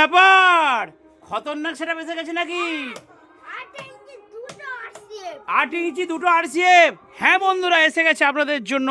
ব্যাপার? খতরনাক সেটা বেঁচে গেছে নাকি? আট ইঞ্চি দুটো আরসিএফ। হ্যাঁ বন্ধুরা, এসে গেছে আপনাদের জন্য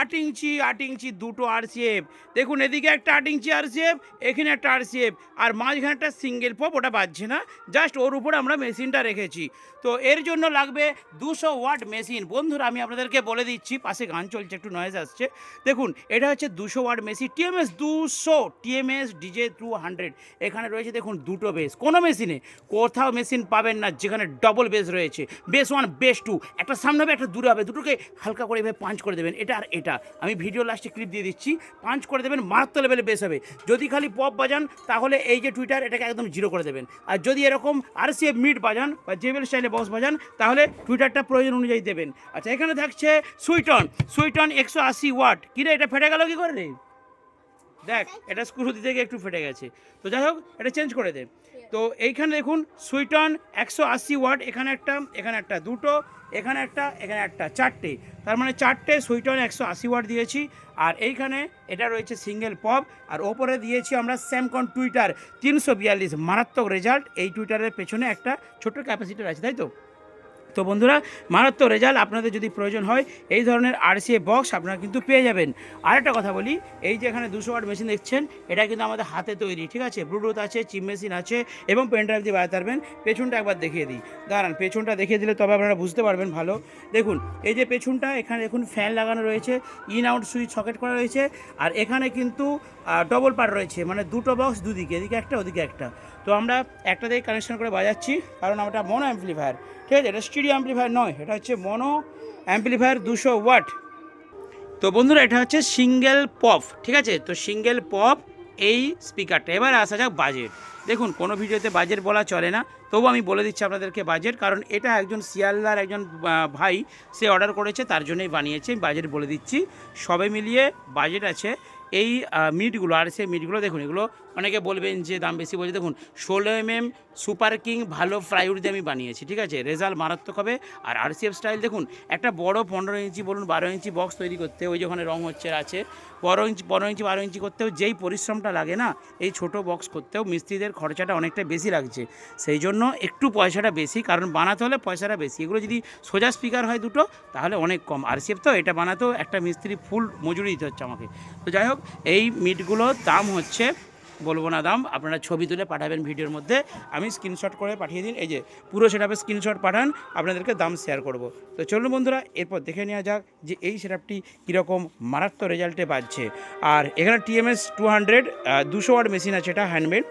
আট ইঞ্চি আট ইঞ্চি দুটো আরসিএফ দেখুন, এদিকে একটা আট ইঞ্চি আরসিএফ এখানে একটা আরসিএফ আর মাঝখানে একটা সিঙ্গেল পপ ওটা বাজছে না। জাস্ট ওর উপরে আমরা মেশিনটা রেখেছি। তো এর জন্য লাগবে দুশো ওয়াট মেশিন বন্ধুরা, আমি আপনাদেরকে বলে দিচ্ছি, পাশে গান চলছে, একটু নয়েজ আসছে। দেখুন, এটা হচ্ছে দুশো ওয়াট মেশিন টিএমএস দুশো টিএমএস ডিজে টু হান্ড্রেড এখানে রয়েছে, দেখুন, দুটো বেস কোনো মেশিনে কোথাও মেশিন পাবেন না, যেখানে ডবল বেস রয়েছে। বেস ওয়ান বেস টু একটা সামনে হবে, একটা দূরে হবে। দুটোকে হালকা করে এভাবে পাঞ্চ করে দেবেন। এটা আর এটা। আমি ভিডিও লাস্টে ক্লিপ দিয়ে দিচ্ছি। পাঞ্চ করে দেবেন, মারাত্মক লেভেলে বেস হবে। যদি খালি পপ বাজান, তাহলে এই যে টুইটার এটাকে একদম জিরো করে দেবেন। আর যদি এরকম আর সি মিট বাজান বা জেবেল স্টাইলে বক্স বাজান, তাহলে টুইটারটা প্রয়োজন অনুযায়ী দেবেন। আচ্ছা এখানে থাকছে সুইটন সুইটন একশো আশি ওয়াট কিরে এটা ফেটে গেল কি করে রে? দেখ, এটা স্ক্রু গিয়ে একটু ফেটে গেছে। তো যাই হোক, এটা চেঞ্জ করে দে। তো এইখানে দেখুন সুইটন একশো আশি ওয়াট এখানে একটা এখানে একটা, দুটো এখানে একটা এখানে একটা, চারটে। তার মানে চারটে সুইটন একশো আশি ওয়াট দিয়েছি। আর এইখানে এটা রয়েছে সিঙ্গেল পপ। আর ওপরে দিয়েছি আমরা স্যামকন টুইটার। তিনশো বিয়াল্লিশ, মারাত্মক রেজাল্ট। এই টুইটারের পেছনে একটা ছোট্ট ক্যাপাসিটার আছে, তাই তো? তো বন্ধুরা, মারাত্মক রেজাল্ট আপনাদের যদি প্রয়োজন হয়, এই ধরনের আরসিএ বক্স আপনারা কিন্তু পেয়ে যাবেন। আরেকটা কথা বলি, এই যে এখানে দুশো ওয়াট মেশিন দেখছেন, এটা কিন্তু আমাদের হাতে তৈরি, ঠিক আছে? ব্লুটুথ আছে চিপ মেশিন আছে, এবং পেন ড্রাইভ দিয়ে বাজাতে পারবেন। পেছনটা একবার দেখিয়ে দিই। দাঁড়ান, পেছনটা দেখিয়ে দিলে তবে আপনারা বুঝতে পারবেন ভালো। দেখুন, এই যে পেছনটা, এখানে দেখুন ফ্যান লাগানো রয়েছে ইন আউট সুইচ সকেট করা রয়েছে, আর এখানে কিন্তু ডবল পার্ট রয়েছে মানে দুটো বক্স দুদিকে, এদিকে একটা, ওদিকে একটা। তো আমরা একটা দিয়ে কানেকশন করে বাজাচ্ছি, কারণ আমরা মনো অ্যাম্পলিফায়ার ঠিক আছে এটা স্টুডিও অ্যাম্পলিফায়ার নয়, এটা হচ্ছে মনো অ্যাম্পলিফায়ার দুশো ওয়াট। তো বন্ধুরা, এটা হচ্ছে সিঙ্গেল পপ ঠিক আছে? তো সিঙ্গেল পপ এই স্পিকারটা। এবার আসা যাক বাজেট। দেখুন, কোনো ভিডিওতে বাজেট বলা চলে না। তবু আমি বলে দিচ্ছি আপনাদেরকে বাজেট, কারণ এটা একজন শিয়ালদার একজন ভাই, সে অর্ডার করেছে, তার জন্যই বানিয়েছে। বাজেট বলে দিচ্ছি। সবে মিলিয়ে বাজেট আছে এই মিটগুলো আর সেই মিটগুলো দেখুন, এগুলো অনেকে বলবেন যে দাম বেশি বলছে। দেখুন, ষোলো এম এম সুপার কিং ভালো ফ্রাইউড দিয়ে আমি বানিয়েছি, ঠিক আছে? রেজাল্ট মারাত্মক হবে। আর আরসিএফ স্টাইল দেখুন, একটা বড় পনেরো ইঞ্চি বলুন, বারো ইঞ্চি বক্স তৈরি করতে, ওই যেখানে রং হচ্ছে, আছে। বড় ইঞ্চি, পনেরো ইঞ্চি, বারো ইঞ্চি করতেও যেই পরিশ্রমটা লাগে না, এই ছোট বক্স করতেও মিস্ত্রিদের খরচাটা অনেকটা বেশি লাগছে। সেই জন্য একটু পয়সাটা বেশি, কারণ বানাতে হলে পয়সাটা বেশি। এগুলো যদি সোজা স্পিকার হয় দুটো, তাহলে অনেক কম। আরসিএফ তো এটা বানাতেও একটা মিস্ত্রি ফুল মজুরি দিতে হচ্ছে আমাকে। তো যাই হোক, এই মিটগুলোর দাম হচ্ছে বলব না দাম, আপনারা ছবি তুলে পাঠাবেন ভিডিওর মধ্যে। আমি স্ক্রিনশট করে পাঠিয়ে দিন, এই যে পুরো সেটআপের স্ক্রিনশট পাঠান, আপনাদেরকে দাম শেয়ার করব। তো চলুন বন্ধুরা, এরপর দেখে নেওয়া যাক যে এই সেটআপটি কীরকম মারাত্মক রেজাল্টে বাজছে। আর এখানে টিএমএস টু হান্ড্রেড দুশো ওয়াট মেশিন আছে, এটা হ্যান্ডমেড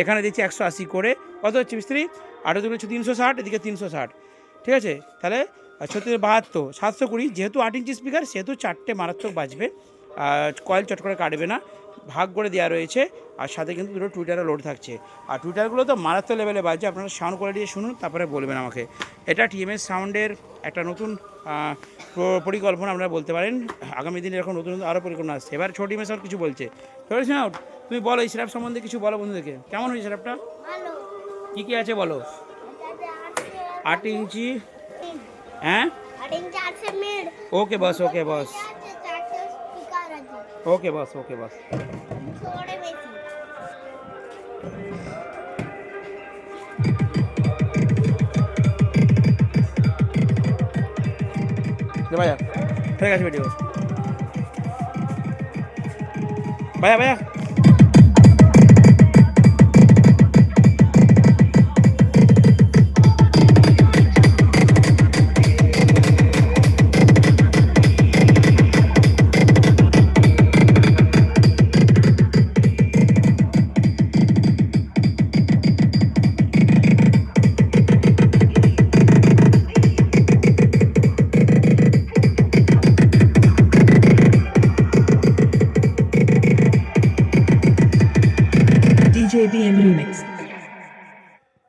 এখানে দিচ্ছি একশো আশি করে। কত হচ্ছে মিস্ত্রি? আরও দুটো হচ্ছে তিনশো ষাট, এদিকে তিনশো ষাট। ঠিক আছে? তাহলে ছত্রিশ বাহাত্তর, সাতশো কুড়ি, যেহেতু আট ইঞ্চি স্পিকার সেহেতু চারটে মারাত্মক বাজবে। কয়েল চট করে কাটবে না। ভাগ করে দেওয়া রয়েছে আর সাথে কিন্তু দুটো টুইটারে লোড থাকছে। আর টুইটারগুলো তো মারাত্মক লেভেলে বাজছে আপনারা সাউন্ড কোয়ালিটি শুনুন তারপরে বলবেন আমাকে। এটা টিএমএস সাউন্ডের একটা নতুন পরিকল্পনা আপনারা বলতে পারেন। আগামী দিনে এরকম নতুন নতুন আরও পরিকল্পনা আসছে। এবার ছোট টিএমএস আর কিছু বলছে। ছোট তুমি বলো এই স্যাপ সম্বন্ধে কিছু বলো বন্ধুদেরকে। কেমন হয়েছে স্যাপটা কী কী আছে বলো? আট ইঞ্চি। হ্যাঁ? ওকে বস ওকে বস ওকে বস ওকে বস ভাইয়া। ঠিক আছে ভিডিও ভাইয়া ভাইয়া।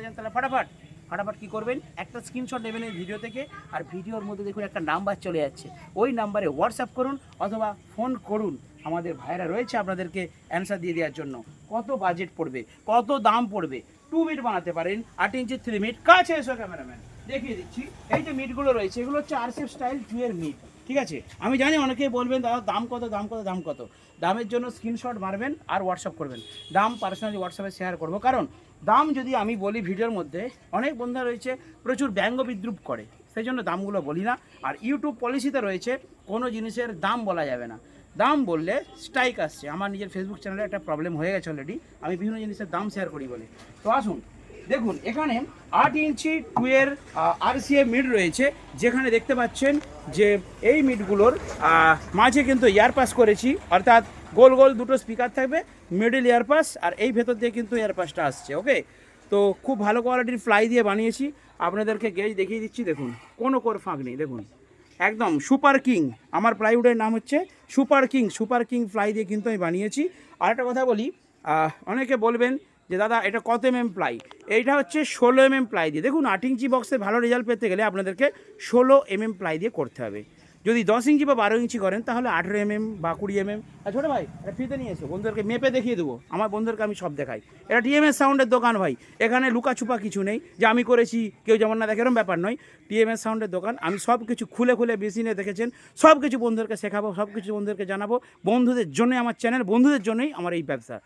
বানাতে চান তাহলে ফটাফট। ফটাফট কী করবেন? একটা স্ক্রিনশট নেবেন এই ভিডিও থেকে আর ভিডিওর মধ্যে দেখুন একটা নাম্বার চলে যাচ্ছে। ওই নাম্বারে হোয়াটসঅ্যাপ করুন অথবা ফোন করুন আমাদের ভাইরা রয়েছে আপনাদেরকে অ্যান্সার দিয়ে দেওয়ার জন্য। কত বাজেট পড়বে? কত দাম পড়বে? টু মিট বানাতে পারেন, আট ইঞ্চি থ্রি মিট কাছে এসো ক্যামেরাম্যান দেখিয়ে দিচ্ছি। এই যে মিটগুলো রয়েছে, এগুলো হচ্ছে আরসিএফ স্টাইল টুয়ের মিট ঠিক আছে? আমি জানি অনেকেই বলবেন, দাদা, দাম কত দাম কত দাম কত? দামের জন্য স্ক্রিনশট মারবেন আর হোয়াটসঅ্যাপ করবেন। দাম পার্সোনালি হোয়াটসঅ্যাপে শেয়ার করব। কারণ দাম যদি আমি বলি ভিডিওর মধ্যে, অনেক বন্ধুরা রয়েছে, প্রচুর ব্যঙ্গ বিদ্রুপ করে। সেই জন্য দামগুলো বলি না। আর ইউটিউব পলিসিতে রয়েছে, কোনো জিনিসের দাম বলা যাবে না। দাম বললে স্ট্রাইক আসছে। আমার নিজের ফেসবুক চ্যানেলে একটা প্রবলেম হয়ে গেছে অলরেডি আমি বিভিন্ন জিনিসের দাম শেয়ার করি বলে। তো আসুন, দেখুন, এখানে আট ইঞ্চি টুয়ের আরসিএ মিড রয়েছে। যেখানে দেখতে পাচ্ছেন যে এই মিডগুলোর মাঝে কিন্তু ইয়ারপাস করেছি। অর্থাৎ গোল গোল দুটো স্পিকার থাকবে মিডল ইয়ারপাস আর এই ভেতর দিয়ে কিন্তু ইয়ারপাসটা আসছে ওকে তো খুব ভালো কোয়ালিটির ফ্লাই দিয়ে বানিয়েছি, আপনাদেরকে গেজ দেখিয়ে দিচ্ছি, দেখুন, কোনো কোর ফাঁক নেই, দেখুন, একদম সুপার কিং আমার প্লাইউডের নাম হচ্ছে super king super king fly দিয়ে কিন্তু আমি বানিয়েছি। আর একটা কথা বলি অনেকে বলবেন যে, দাদা, এটা কত এম এম প্লাই এইটা হচ্ছে ষোলো এম এম প্লাই দিয়ে, দেখুন, আট ইঞ্চি বক্সে ভালো রেজাল্ট পেতে গেলে আপনাদেরকে ষোলো এম এম প্লাই দিয়ে করতে হবে। যদি দশ ইঞ্চি বা বারো ইঞ্চি করেন, তাহলে আঠেরো এম এম বা কুড়ি এম এম ছোটো ভাই এটা ফিতে নিয়ে এসো, বন্ধুদেরকে মেপে দেখিয়ে দেবো। আমার বন্ধুদেরকে আমি সব দেখাই। এটা টিএমএস সাউন্ডের দোকান ভাই। এখানে লুকাছুপা কিছু নেই। যে আমি করেছি, কেউ যেমন না দেখে, এরকম ব্যাপার নয়। টিএমএস সাউন্ডের দোকান। আমি সব কিছু খুলে খুলে মেশিনে দেখেছেন। সব কিছু বন্ধুদেরকে শেখাবো, সব কিছু বন্ধুদেরকে জানাব। বন্ধুদের জন্যই আমার চ্যানেল বন্ধুদের জন্যই আমার এই ব্যবসা।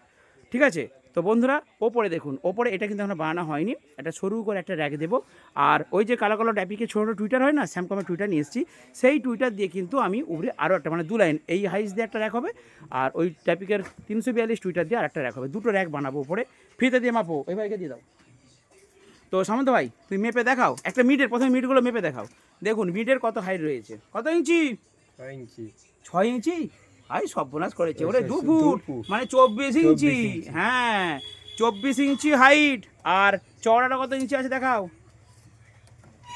ঠিক আছে? তো বন্ধুরা ওপরে দেখুন ওপরে এটা কিন্তু এখনও বানানো হয়নি। একটা সরু করে একটা র্যাক দেবো। আর ওই যে কালো কালো ড্যাপিকে ছোটো টুইটার হয় না স্যামকমের টুইটার নিয়ে এসেছি সেই টুইটার দিয়ে কিন্তু আমি উপরে আরও একটা মানে দু লাইন এই হাইস দিয়ে একটা র্যাক হবে আর ওই ট্যাপিকের তিনশো বিয়াল্লিশ টুইটার দিয়ে আর একটা র্যাক হবে। দুটো র্যাক বানাবো উপরে। ফিতে দিয়ে মাপো ওই ভাইকে দিয়ে দাও। তো সামন্ত ভাই তুমি মেপে দেখাও একটা মিটের প্রথমে মিটগুলো মেপে দেখাও। দেখুন মিটের কত হাইট রয়েছে? কত ইঞ্চি? ছয় ইঞ্চি। ছয় ইঞ্চি? আই সর্বনাশ করেছে। ওরে দু ফুট। মানে চব্বিশ ইঞ্চি। হ্যাঁ চব্বিশ ইঞ্চি হাইট। আর চওড়াটা কত ইঞ্চি আছে দেখাও।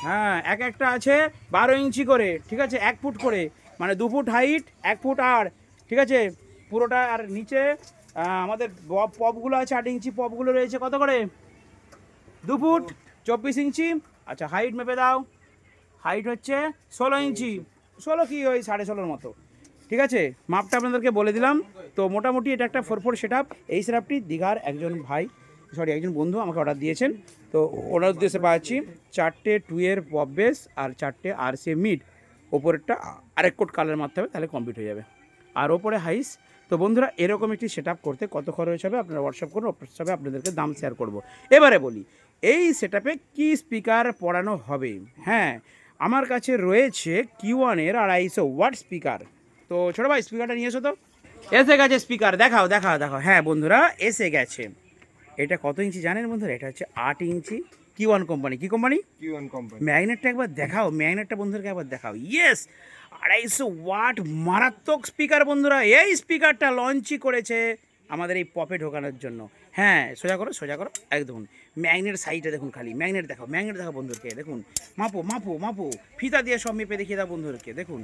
হ্যাঁ এক একটা আছে বারো ইঞ্চি করে ঠিক আছে? এক ফুট করে। মানে দু ফুট হাইট এক ফুট আর ঠিক আছে? পুরোটা আর নিচে আমাদের পপগুলো আছে আট ইঞ্চি পপগুলো রয়েছে। কত করে? দু ফুট চব্বিশ ইঞ্চি। আচ্ছা হাইট মেপে দাও। হাইট হচ্ছে ষোলো ইঞ্চি। ষোলো কি ওই সাড়ে ষোলোর মতো? ঠিক আছে? মাপটা আপনাদেরকে বলে দিলাম। তো মোটামুটি এটা একটা ফোর ফোর সেট এই সেটআপটি দীঘার একজন ভাই, সরি, একজন বন্ধু আমাকে অর্ডার দিয়েছেন। তো ওনার উদ্দেশ্যে পাচ্ছি চারটে টুয়ের পপ বেস আর চারটে আর সে মিড ওপরেরটা আরেক কোট কালার মারতে হবে, তাহলে কমপ্লিট হয়ে যাবে। আর ওপরে হাইস তো বন্ধুরা, এরকম একটি সেট করতে কত খরচ হবে আপনারা হোয়াটসঅ্যাপ করুন হোয়াটসঅ্যাপে আপনাদেরকে দাম শেয়ার করব। এবারে বলি, এই সেটআপে কি স্পিকার পড়ানো হবে? হ্যাঁ আমার কাছে রয়েছে কিউ ওয়ানের আড়াইশো ওয়াট স্পিকার তো ছোটো ভাই স্পিকারটা নিয়ে এসো তো। এসে গেছে স্পিকার দেখাও দেখাও দেখাও। হ্যাঁ বন্ধুরা এসে গেছে। এটা কত ইঞ্চি জানেন বন্ধুরা? এটা হচ্ছে আট ইঞ্চি। কি ওয়ান কোম্পানি কি কোম্পানি কি ওয়ান কোম্পানি ম্যাগনেটটা একবার দেখাও ম্যাগনেটটা বন্ধুদেরকে একবার দেখাও। ইয়েস আড়াইশো ওয়াট মারাত্মক স্পিকার বন্ধুরা। এই স্পিকারটা লঞ্চই করেছে আমাদের এই পপে ঢোকানোর জন্য। হ্যাঁ সোজা করো সোজা করো। একদম। ম্যাগনেট সাইডে দেখুন খালি ম্যাগনেট দেখাও ম্যাগনেট দেখাও বন্ধুদেরকে। দেখুন মাপো মাপো মাপো। ফিতা দিয়ে সব মেপে দেখিয়ে দাও বন্ধুদেরকে। দেখুন।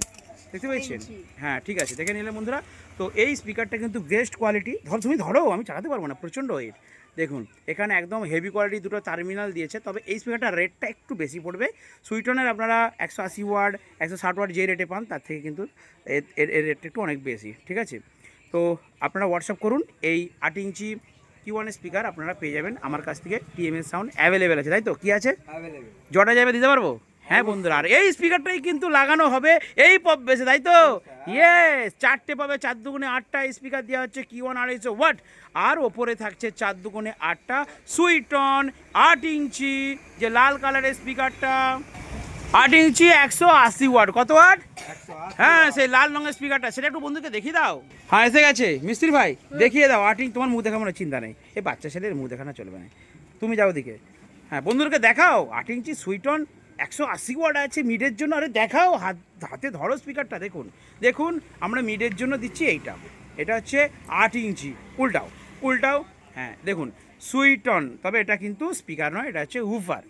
দেখতে পেয়েছেন? হ্যাঁ ঠিক আছে দেখে নিলে বন্ধুরা। তো এই স্পিকারটা কিন্তু বেস্ট কোয়ালিটি ধর তুমি ধরো আমি চালাতে পারব না প্রচণ্ড ওয়েট দেখুন এখানে একদম হেভি কোয়ালিটি দুটো টার্মিনাল দিয়েছে তবে এই স্পিকারটার রেটটা একটু বেশি পড়বে। সুইটনের আপনারা একশো আশি ওয়ার্ড একশো ষাট ওয়ার্ড যে রেটে পান তার থেকে কিন্তু এর এর- রেটটা একটু অনেক বেশি ঠিক আছে? তো আপনারা হোয়াটসঅ্যাপ করুন এই আট ইঞ্চি কি ওয়ান স্পিকার আপনারা পেয়ে যাবেন। আমার কাছ থেকে টিএমএস সাউন্ড অ্যাভেলেবেল আছে তাই তো? কী আছে? জটা যাবে দিতে পারব? হ্যাঁ বন্ধুরা আর এই স্পিকারটাই কিন্তু লাগানো হবে এই পপ বেসে তাই তো? ইয়েস চারটে পাবে চার দুগুণে আটটা স্পিকার দেওয়া হচ্ছে কি ওয়ান আড়াইশো ওয়াট আর ওপরে থাকছে চার দুগুণে আটটা সুইটন আট ইঞ্চি যে লাল কালারের স্পিকারটা আট ইঞ্চি একশো আশি ওয়াট কত ওয়াট হ্যাঁ সেই লাল রঙের স্পিকারটা সেটা একটু বন্ধুকে দেখিয়ে দাও। হ্যাঁ এসে গেছে। মিস্ত্রি ভাই দেখিয়ে দাও আট ইঞ্চ তোমার মুখ দেখানোর চিন্তা নেই। এই বাচ্চা ছেলের মুখ দেখানো চলবে না। তুমি যাও দিকে। হ্যাঁ বন্ধুদেরকে দেখাও আট ইঞ্চি সুইটন একশো আশি ওয়ার্ড আছে মিডের জন্য। আরে দেখাও, হাত, হাতে ধরো স্পিকারটা দেখুন। দেখুন, আমরা মিডের জন্য দিচ্ছি এইটা। এটা হচ্ছে আট ইঞ্চি। উল্টাও উল্টাও হ্যাঁ দেখুন, সুইটন, তবে এটা কিন্তু স্পিকার নয়, এটা হচ্ছে উফার